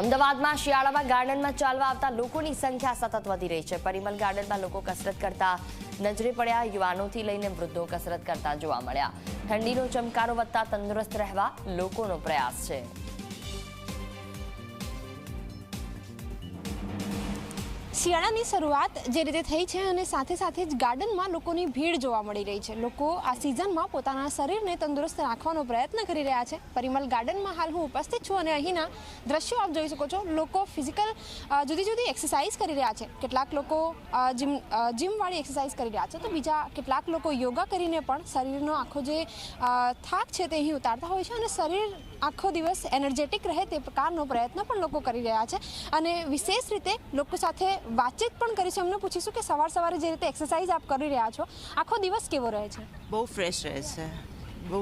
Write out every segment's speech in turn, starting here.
અમદાવાદમાં શિયાળામાં ગાર્ડનમાં ચાલવા આવતા લોકોની સંખ્યા સતત વધી રહી છે. પરિમલ ગાર્ડનમાં લોકો કસરત કરતા નજરે પડ્યા. યુવાનોથી લઈને વૃદ્ધો કસરત કરતા જોવા મળ્યા. ઠંડીનો ચમકારો વધતા તંદુરસ્ત રહેવા લોકોનો પ્રયાસ છે. શિયાળાની શરૂઆત જે રીતે થઈ છે અને સાથે સાથે જ ગાર્ડનમાં લોકોની ભીડ જોવા મળી રહી છે. લોકો આ સિઝનમાં પોતાના શરીરને તંદુરસ્ત રાખવાનો પ્રયત્ન કરી રહ્યા છે. પરિમલ ગાર્ડનમાં હાલ હું ઉપસ્થિત છું અને અહીંના દ્રશ્યો આપ જોઈ શકો છો. લોકો ફિઝિકલ જુદી જુદી એક્સરસાઇઝ કરી રહ્યા છે. કેટલાક લોકો જીમ જીમવાળી એક્સરસાઇઝ કરી રહ્યા છે તો બીજા કેટલાક લોકો યોગા કરીને પણ શરીરનો આખો જે થાક છે તે અહીં ઉતારતા હોય છે અને શરીર આખો દિવસ એનર્જેટિક રહે તે પ્રકારનો પ્રયત્ન પણ લોકો કરી રહ્યા છે. અને વિશેષ રીતે લોકો સાથે વાતચીત પણ કરીશું એમને પૂછીશું કે સવાર સવારે જે રીતે એક્સરસાઇઝ આપ કરી રહ્યા છો આખો દિવસ કેવો રહે છે? બહુ ફ્રેશ રહે છે. બહુ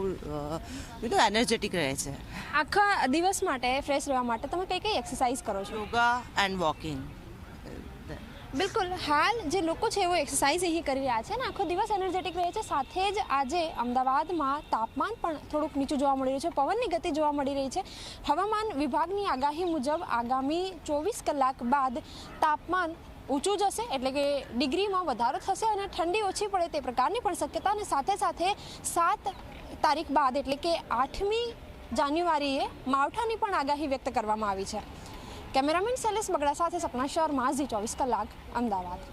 બધું એનર્જેટિક રહે છે. આખા દિવસ માટે ફ્રેશ રહેવા માટે તમે કઈ કઈ એક્સરસાઇઝ કરો છો? યોગા એન્ડ વોકિંગ બિલકુલ. હાલ જે લોકો છે, એવો એક્સરસાઇઝ અહીં કરી રહ્યા છે અને આખો દિવસ એનર્જેટિક રહે છે. સાથે જ આજે અમદાવાદમાં તાપમાન પણ થોડુંક નીચું જોવા મળી રહ્યું છે. પવનની ગતિ જોવા મળી રહી છે. હવામાન વિભાગની આગાહી મુજબ આગામી ચોવીસ કલાક બાદ તાપમાન ઊંચું જશે, એટલે કે ડિગ્રીમાં વધારો થશે અને ઠંડી ઓછી પડે તે પ્રકારની પણ શક્યતા અને સાથે સાથે સાત તારીખ બાદ, એટલે કે આઠમી જાન્યુઆરીએ માવઠાની પણ આગાહી વ્યક્ત કરવામાં આવી છે. કેમેરામેન શૈલેષ બગડા સાથે સપના શર્મા ઝી ચોવીસ કલાક અમદાવાદ.